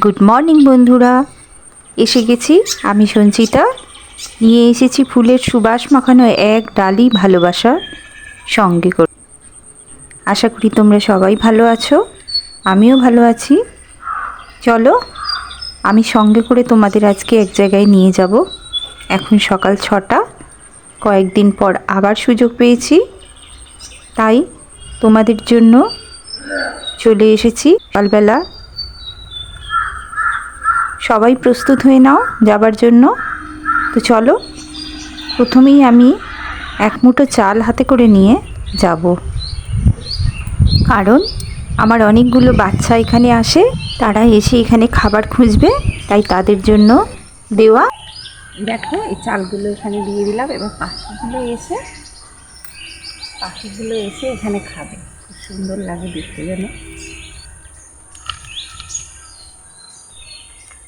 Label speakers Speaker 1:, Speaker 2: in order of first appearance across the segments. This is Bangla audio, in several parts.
Speaker 1: গুড মর্নিং বন্ধুরা। এসে গেছি। আমি সঞ্চিতা। নিয়ে এসেছি ফুলের সুবাস মাখানো এক ডালি ভালোবাসা সঙ্গে করে আশা করি তোমরা সবাই ভালো আছো। আমিও ভালো আছি। চলো, আমি সঙ্গে করে তোমাদের আজকে এক জায়গায় নিয়ে যাব। এখন সকাল ছটা। কয়েকদিন পর আবার সুযোগ পেয়েছি। তাই তোমাদের জন্য চলে এসেছি সকালবেলা। সবাই প্রস্তুত হয়ে নাও যাবার জন্য। তো চলো, প্রথমেই আমি এক মুঠো চাল হাতে করে নিয়ে যাব। কারণ আমার অনেকগুলো বাচ্চা এখানে আসে, তারা এসে এখানে খাবার খুঁজবে, তাই তাদের জন্য দেওয়া।
Speaker 2: দেখো, এই চালগুলো এখানে দিয়ে দিলাম এবং পাখিগুলো এসে পাখিগুলো এসে এখানে খাবে। খুব সুন্দর লাগে দেখতে যেন।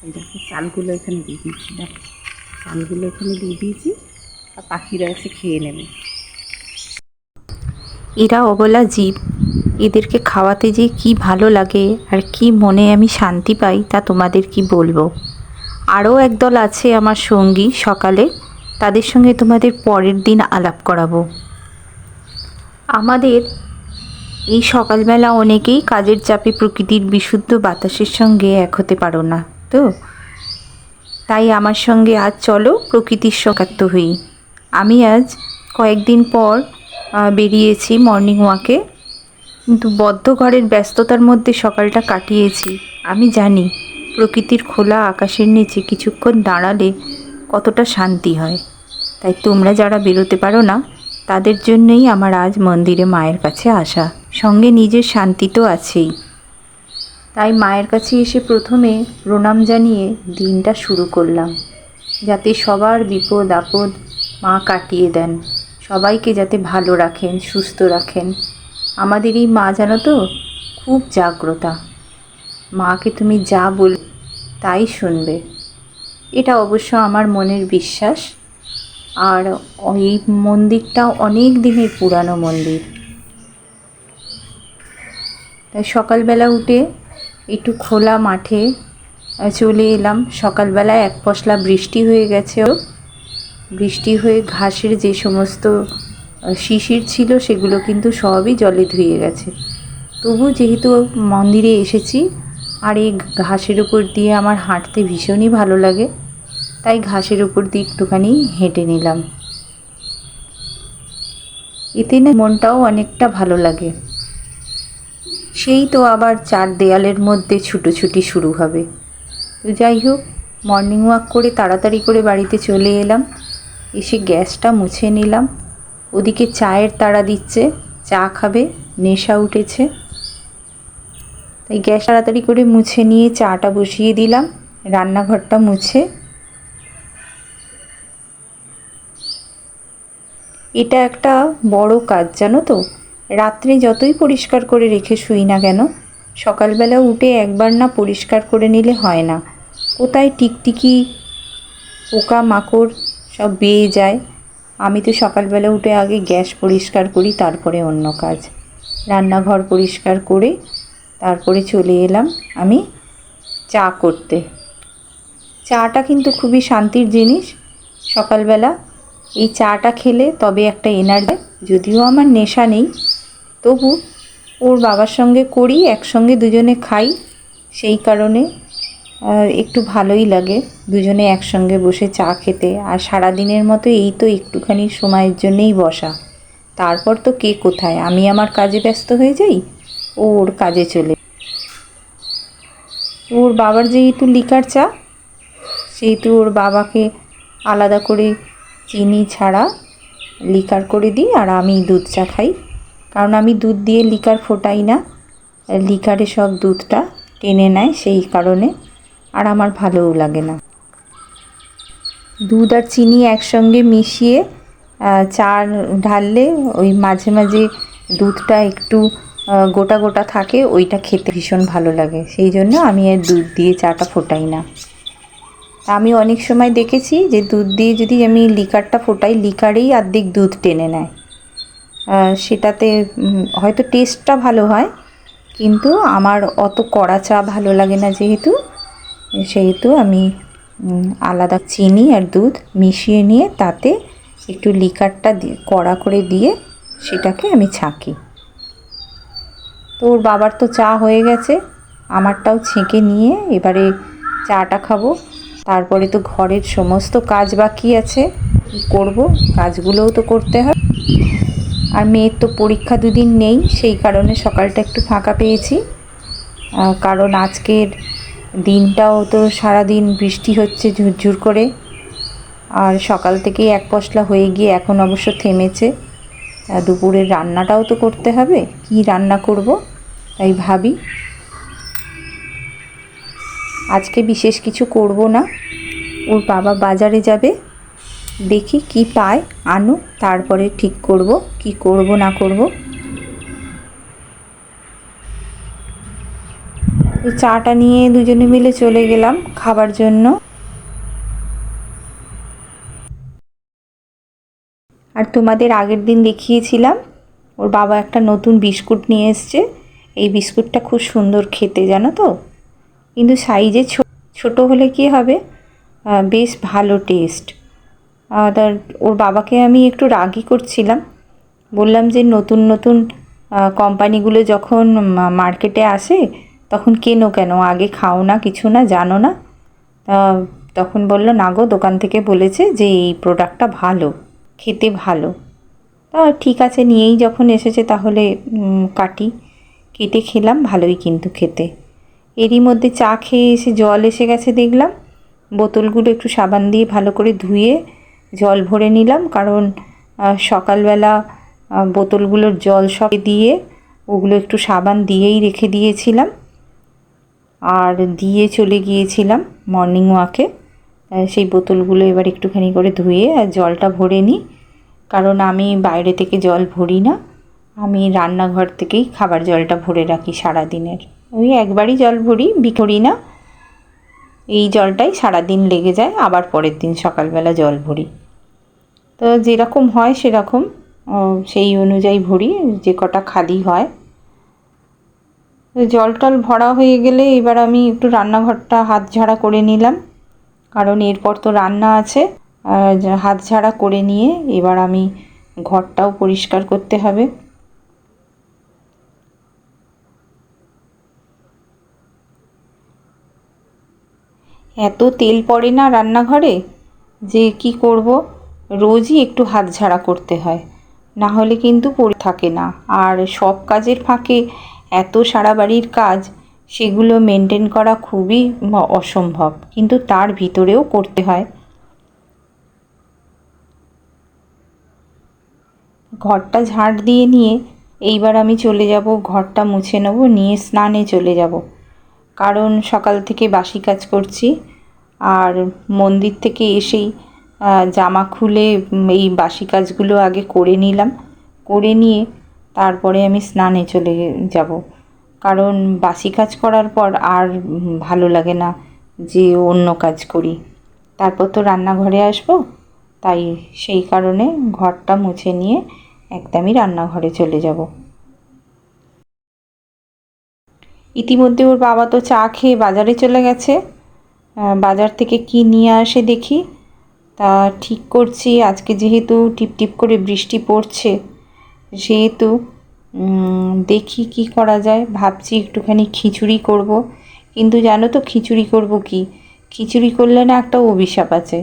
Speaker 2: এই দেখো, চালগুলো এখানে দিয়ে দিয়েছি, দেখো। চালগুলো এখানে দিয়ে দিয়েছি, আর পাখিরা এসে খেয়ে নেবে।
Speaker 1: এরা অবলা জীব। এদেরকে খাওয়াতে যে কি ভালো লাগে আর কি মনে আমি শান্তি পাই, তা তোমাদের কি বলব? আরও একদল আছে আমার সঙ্গী সকালে, তাদের সঙ্গে তোমাদের পরের দিন আলাপ করাবো। আমাদের এই সকালবেলা অনেকেই কাজের চাপে প্রকৃতির বিশুদ্ধ বাতাসের সঙ্গে এক হতে পারো না। তো? তাই আমার সঙ্গে আজ চলো, প্রকৃতির সকাত্ত হই। আমি আজ কয়েকদিন পর বেরিয়েছি মর্নিং ওয়াকে কিন্তু বদ্ধ ঘরের ব্যস্ততার মধ্যে সকালটা কাটিয়েছি। আমি জানি, প্রকৃতির খোলা আকাশের নিচে কিছুক্ষণ দাঁড়ালে কতটা শান্তি হয়। তাই তোমরা যারা বেরোতে পারো না, তাদের জন্যই আমার আজ মন্দিরে মায়ের কাছে আসা। সঙ্গে নিজের শান্তি তো আছেই। তাই মায়ের কাছে এসে প্রথমে প্রণাম জানিয়ে দিনটা শুরু করলাম। যাতে সবার বিপদ আপদ মা কাটিয়ে দেন। সবাইকে যাতে ভালো রাখেন, সুস্থ রাখেন। আমাদের এই মা জানো তো, খুব জাগ্রতা। মাকে তুমি যা বল, তাই শুনবে। এটা অবশ্য আমার মনের বিশ্বাস। আর এই মন্দিরটা অনেক দিনের পুরানো মন্দির। তাই সকালবেলা উঠে একটু খোলা মাঠে চলে এলাম। সকালবেলায় এক পশলা বৃষ্টি হয়ে গেছেও বৃষ্টি হয়ে ঘাসের যে সমস্ত শিশির ছিল, সেগুলো কিন্তু সবই জলে ধুয়ে গেছে। তবু যেহেতু মন্দিরে এসেছি, আর এই ঘাসের উপর দিয়ে আমার হাঁটতে ভীষণই ভালো লাগে, তাই ঘাসের উপর দিয়ে একটুখানি হেঁটে নিলাম। এতে না মনটাও অনেকটা ভালো লাগে। সেই তো আবার চার দেয়ালের মধ্যে ছুটোছুটি শুরু হবে। তো যাই হোক মর্নিং ওয়াক করে তাড়াতাড়ি করে বাড়িতে চলে এলাম। এসে গ্যাসটা মুছে নিলাম। ওদিকে চায়ের তাড়া দিচ্ছে, চা খাবে, নেশা উঠেছে। তাই গ্যাস তাড়াতাড়ি করে মুছে নিয়ে চাটা বসিয়ে দিলাম। রান্নাঘরটা মুছে। এটা একটা বড় কাজ, জানো তো? রাত্রে যতই পরিষ্কার করে রেখে শুই না কেন, সকালবেলা উঠে একবার না পরিষ্কার করে নিলে হয় না। কোথায় টিকটিকি পোকা মাকড় সব বেয়ে যায়। আমি তো সকালবেলা উঠে আগে গ্যাস পরিষ্কার করি, তারপরে অন্য কাজ। রান্নাঘর পরিষ্কার করে তারপরে চলে এলাম আমি চা করতে। চাটা কিন্তু খুবই শান্তির জিনিস। সকালবেলা এই চাটা খেলে তবে একটা এনার্জি, যদিও আমার নেশা নেই। তবু ওর বাবার সঙ্গে করি, একসঙ্গে দুজনে খাই। সেই কারণে একটু ভালোই লাগে। দুজনে একসঙ্গে বসে চা খেতে। আর সারাদিনের মতো এই তো একটুখানি সময়ের জন্যেই বসা। তারপর তো কে কোথায়? আমি আমার কাজে ব্যস্ত হয়ে যাই? ও ওর কাজে চলে। ওর বাবার যেহেতু লিকার চা, সেহেতু ওর বাবাকে আলাদা করে চিনি ছাড়া লিকার করে দিই, আর আমি দুধ চা খাই। কারণ আমি দুধ দিয়ে লিকার ফোটাই না। লিকারে সব দুধটা টেনে নেয় সেই কারণে। আর আমার ভালোও লাগে না। দুধ আর চিনি একসঙ্গে মিশিয়ে চা ঢাললে ওই মাঝে মাঝে দুধটা একটু গোটা গোটা থাকে, ওইটা খেতে ভীষণ ভালো লাগে। সেই জন্য আমি আর দুধ দিয়ে চাটা ফোটাই না। আমি অনেক সময় দেখেছি যে দুধ দিয়ে যদি আমি লিকারটা ফোটাই, লিকারেই অর্ধেক দুধ টেনে নেয়। সেটাতে হয়তো টেস্টটা ভালো হয়, কিন্তু আমার অত কড়া চা ভালো লাগে না যেহেতু, সেহেতু আমি আলাদা চিনি আর দুধ মিশিয়ে নিয়ে তাতে একটু লিকারটা দিয়ে কড়া করে দিয়ে সেটাকে আমি ছাঁকি। তো ওর বাবার তো চা হয়ে গেছে, আমারটাও ছেঁকে নিয়ে এবারে চাটা খাব। তারপরে তো ঘরের সমস্ত কাজ বাকি আছে, কী করব? কাজগুলোও তো করতে হয়। আর মেয়ের তো পরীক্ষা দুদিন নেই, সেই কারণে সকালটা একটু ফাঁকা পেয়েছি। কারণ আজকের দিনটাও তো সারাদিন বৃষ্টি হচ্ছে ঝুরঝুর করে। আর সকাল থেকেই এক পশলা হয়ে গিয়ে এখন অবশ্য থেমেছে। দুপুরের রান্নাটাও তো করতে হবে, কি রান্না করব তাই ভাবি। আজকে বিশেষ কিছু করব না। ওর বাবা বাজারে যাবে। দেখি কি পায়। আনো, তারপরে ঠিক করব, কি করব না করব। চাটা নিয়ে দুজনে মিলে চলে গেলাম খাবার জন্য। আর তোমাদের আগের দিন দেখিয়েছিলাম, ওর বাবা একটা নতুন বিস্কুট নিয়ে এসছে। এই বিস্কুটটা খুব সুন্দর খেতে, জানো তো? কিন্তু সাইজে ছোট হলে কি হবে? বেশ ভালো টেস্ট। তার, ওর বাবাকে আমি একটু রাগই করছিলাম। বললাম যে নতুন নতুন কোম্পানিগুলো যখন মার্কেটে আসে, তখন কেনো কেন? আগে খাও না, কিছু না, জানো না। তখন বলল, না গো, দোকান থেকে বলেছে যে এই প্রোডাক্টটা ভালো, খেতে ভালো। তা ঠিক আছে, নিয়েই যখন এসেছে তাহলে কাটি। কেটে খেলাম, ভালোই কিন্তু খেতে। এরই মধ্যে চা খেয়ে এসে জল এসে গেছে দেখলাম। বোতলগুলো একটু সাবান দিয়ে ভালো করে ধুয়ে জল ভরে নিলাম, কারণ সকালবেলা বোতলগুলোর জল সব দিয়ে ওগুলো একটু সাবান দিয়েই রেখে দিয়েছিলাম। আর দিয়ে চলে গিয়েছিলাম মর্নিং ওয়াকে সেই বোতলগুলো এবার একটুখানি করে ধুয়ে আর জলটা ভরে নিই, কারণ আমি বাইরে থেকে জল ভরি না। আমি রান্নাঘর থেকেই খাবার জলটা ভরে রাখি সারা দিনের ওই একবারই জল ভরি বিকরি না। এই জলটাই সারা দিন লেগে যায়, আবার পরের দিন সকালবেলা জল ভরি। তো যেরকম হয় সেরকম সেই অনুযায়ী ভরি, যে কটা খালি হয়। জল টল ভরা হয়ে গেলে এবার আমি একটু রান্নাঘরটা হাত ঝাড়া করে নিলাম। কারণ এরপর তো রান্না আছে হাত ঝাড়া করে নিয়ে এবার আমি ঘরটাও পরিষ্কার করতে হবে। এত তেল পড়ে না রান্নাঘরে? যে কি করব? রোজই একটু হাত ঝাড়া করতে হয়। না হলে কিন্তু পড়ে থাকে না। আর সব কাজের ফাঁকে এত সারা বাড়ির কাজ, সেগুলো মেনটেন করা খুবই অসম্ভব। কিন্তু তার ভিতরেও করতে হয়। ঘরটা ঝাড় দিয়ে নিয়ে এইবার আমি চলে যাব, ঘরটা মুছে নেব, নিয়ে স্নানে চলে যাব। কারণ সকাল থেকে বাসি কাজ করছি। আর মন্দির থেকে এসেই জামা খুলে এই বাসি কাজগুলো আগে করে নিলাম। করে নিয়ে তারপরে আমি স্নানে চলে যাব। কারণ বাসি কাজ করার পর আর ভালো লাগে না যে অন্য কাজ করি। তারপর তো রান্নাঘরে আসব, তাই সেই কারণে ঘরটা মুছে নিয়ে একদমই রান্নাঘরে চলে যাব। ইতিমধ্যে ওর বাবা তো চা খেয়ে বাজারে চলে গেছে। বাজার থেকে কি নিয়ে আসে দেখি। তা ঠিক করছি। আজকে যেহেতু টিপ টিপ করে বৃষ্টি পড়ছে সেহেতু দেখি কি করা যায়। ভাবছি একটুখানি খিচুড়ি করব। কিন্তু জানো তো খিচুড়ি করব কি? খিচুড়ি করলে না একটা অভিশাপ আছে।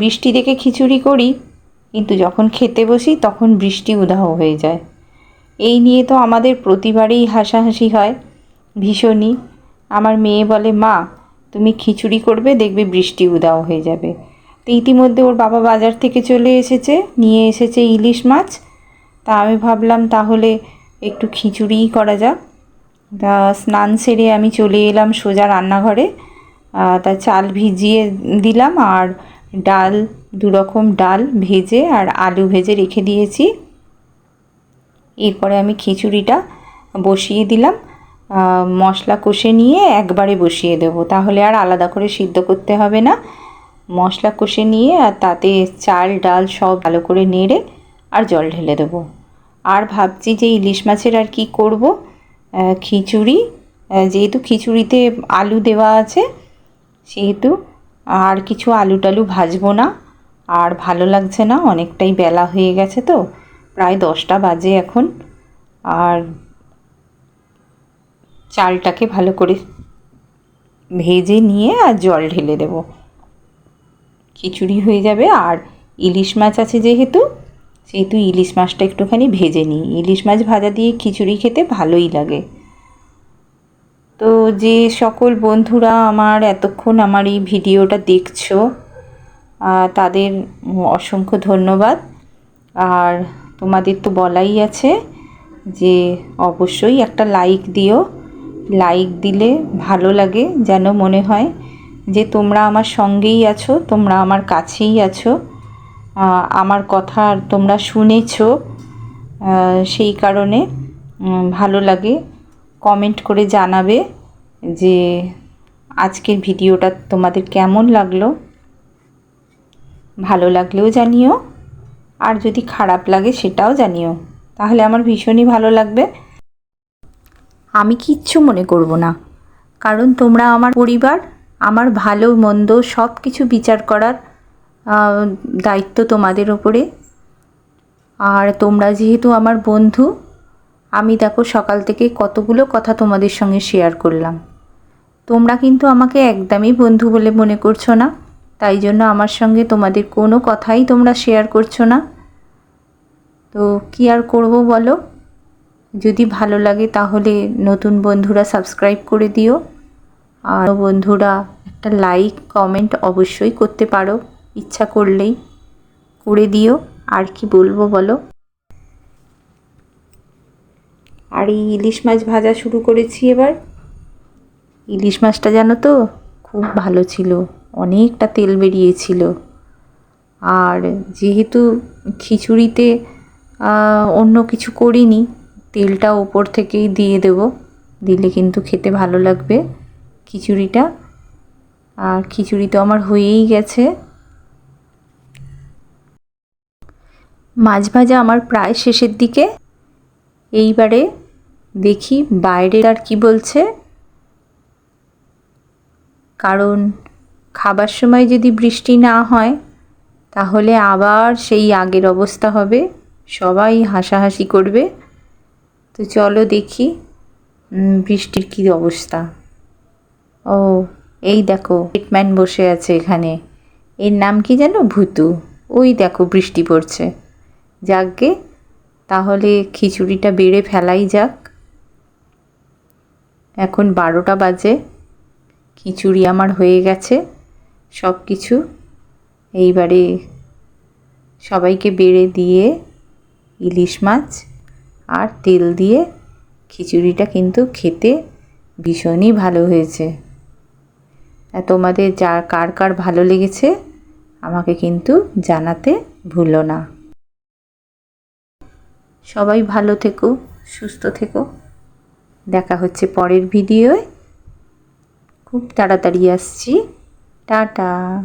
Speaker 1: বৃষ্টি দেখে খিচুড়ি করি, কিন্তু যখন খেতে বসি তখন বৃষ্টি উধাও হয়ে যায়। এই নিয়ে তো আমাদের প্রতিবারেই হাসাহাসি হয়, ভীষণই। আমার মেয়ে বলে, মা, তুমি খিচুড়ি করবে, দেখবে বৃষ্টি উদাও হয়ে যাবে। তো ইতিমধ্যে ওর বাবা বাজার থেকে চলে এসেছে, নিয়ে এসেছে ইলিশ মাছ। তা আমি ভাবলাম তাহলে একটু খিচুড়িই করা যাক। তা স্নান সেরে আমি চলে এলাম সোজা রান্নাঘরে। তা চাল ভিজিয়ে দিলাম আর ডাল, দুরকম ডাল ভেজে আর আলু ভেজে রেখে দিয়েছি। এরপরে আমি খিচুড়িটা বসিয়ে দিলাম। মশলা কষে নিয়ে একবারে বসিয়ে দেবো। তাহলে আর আলাদা করে সিদ্ধ করতে হবে না। মশলা কষে নিয়ে আর তাতে চাল, ডাল সব ভালো করে নেড়ে আর জল ঢেলে দেবো। আর ভাবছি যে ইলিশ মাছের আর কি করব? খিচুড়ি। যেহেতু খিচুড়িতে আলু দেওয়া আছে, সেহেতু আর কিছু আলু টালু ভাজবো না। আর ভালো লাগছে না, অনেকটাই বেলা হয়ে গেছে তো, প্রায় দশটা বাজে এখন। আর চালটাকে ভালো করে ভেজে নিয়ে আর জল ঢেলে দেব। খিচুড়ি হয়ে যাবে আর ইলিশ মাছ আছে যেহেতু, সেহেতু ইলিশ মাছটা একটুখানি ভেজে নিই। ইলিশ মাছ ভাজা দিয়ে খিচুড়ি খেতে ভালোই লাগে। তো যে সকল বন্ধুরা আমার এতক্ষণ আমার এই ভিডিওটা দেখছ তাদের অসংখ্য ধন্যবাদ। আর তোমাদের তো বলাই আছে যে অবশ্যই একটা লাইক দিও। লাইক দিলে ভালো লাগে, যেন মনে হয় যে তোমরা আমার সঙ্গেই আছো, তোমরা আমার কাছেই আছো আমার কথা তোমরা শুনেছো সেই কারণে ভালো লাগে। কমেন্ট করে জানাবে যে আজকের ভিডিওটা তোমাদের কেমন লাগল। ভালো লাগলেও জানিও, আর যদি খারাপ লাগে সেটাও জানিও। তাহলে আমার ভীষণই ভালো লাগবে। আমি কিচ্ছু মনে করব না, কারণ তোমরা আমার পরিবার আমার ভালো মন্দ সব কিছু বিচার করার দায়িত্ব তোমাদের ওপরে। আর তোমরা যেহেতু আমার বন্ধু, আমি দেখো সকাল থেকে কতগুলো কথা তোমাদের সঙ্গে শেয়ার করলাম। তোমরা কিন্তু আমাকে একদমই বন্ধু বলে মনে করছ না, তাই জন্য আমার সঙ্গে তোমাদের কোনো কথাই তোমরা শেয়ার করছ না। তো কী আর করব বলো? যদি ভালো লাগে তাহলে নতুন বন্ধুরা সাবস্ক্রাইব করে দিও। আর বন্ধুরা, একটা লাইক কমেন্ট অবশ্যই করতে পারো। ইচ্ছা করলেই করে দিও। আর কি বলব বলো? আর এই ইলিশ মাছ ভাজা শুরু করেছি এবার। ইলিশ মাছটা জানো তো, খুব ভালো ছিল। অনেকটা তেল বেরিয়েছিল। আর যেহেতু খিচুড়িতে অন্য কিছু করিনি, তেলটা ওপর থেকেই দিয়ে দেব। দিলে কিন্তু খেতে ভালো লাগবে। খিচুড়িটা। আর খিচুড়ি তো আমার হয়েই গেছে। মাছ ভাজা আমার প্রায় শেষের দিকে। এইবারে দেখি বাইরের আর কি বলছে। কারণ খাবার সময় যদি বৃষ্টি না হয়, তাহলে আবার সেই আগের অবস্থা হবে। সবাই হাসাহাসি করবে। তো চলো দেখি বৃষ্টির কী অবস্থা। ও, এই দেখো হিটম্যান বসে আছে এখানে। এর নাম কি যেন ভূতু। ওই দেখো, বৃষ্টি পড়ছে। যাকগে, তাহলে খিচুড়িটা বেড়ে ফেলাই যাক। এখন বারোটা বাজে। খিচুড়ি আমার হয়ে গেছে। সব কিছু এইবারে সবাইকে বেড়ে দিয়ে ইলিশ মাছ আর তেল দিয়ে খিচুড়িটা কিন্তু খেতে ভীষণই ভালো হয়েছে। তোমাদের যা, কার কার ভালো লেগেছে আমাকে কিন্তু জানাতে ভুলো না। সবাই ভালো থেকো, সুস্থ থেকো। দেখা হচ্ছে পরের ভিডিওয়। খুব তাড়াতাড়ি আসছি। টাটা।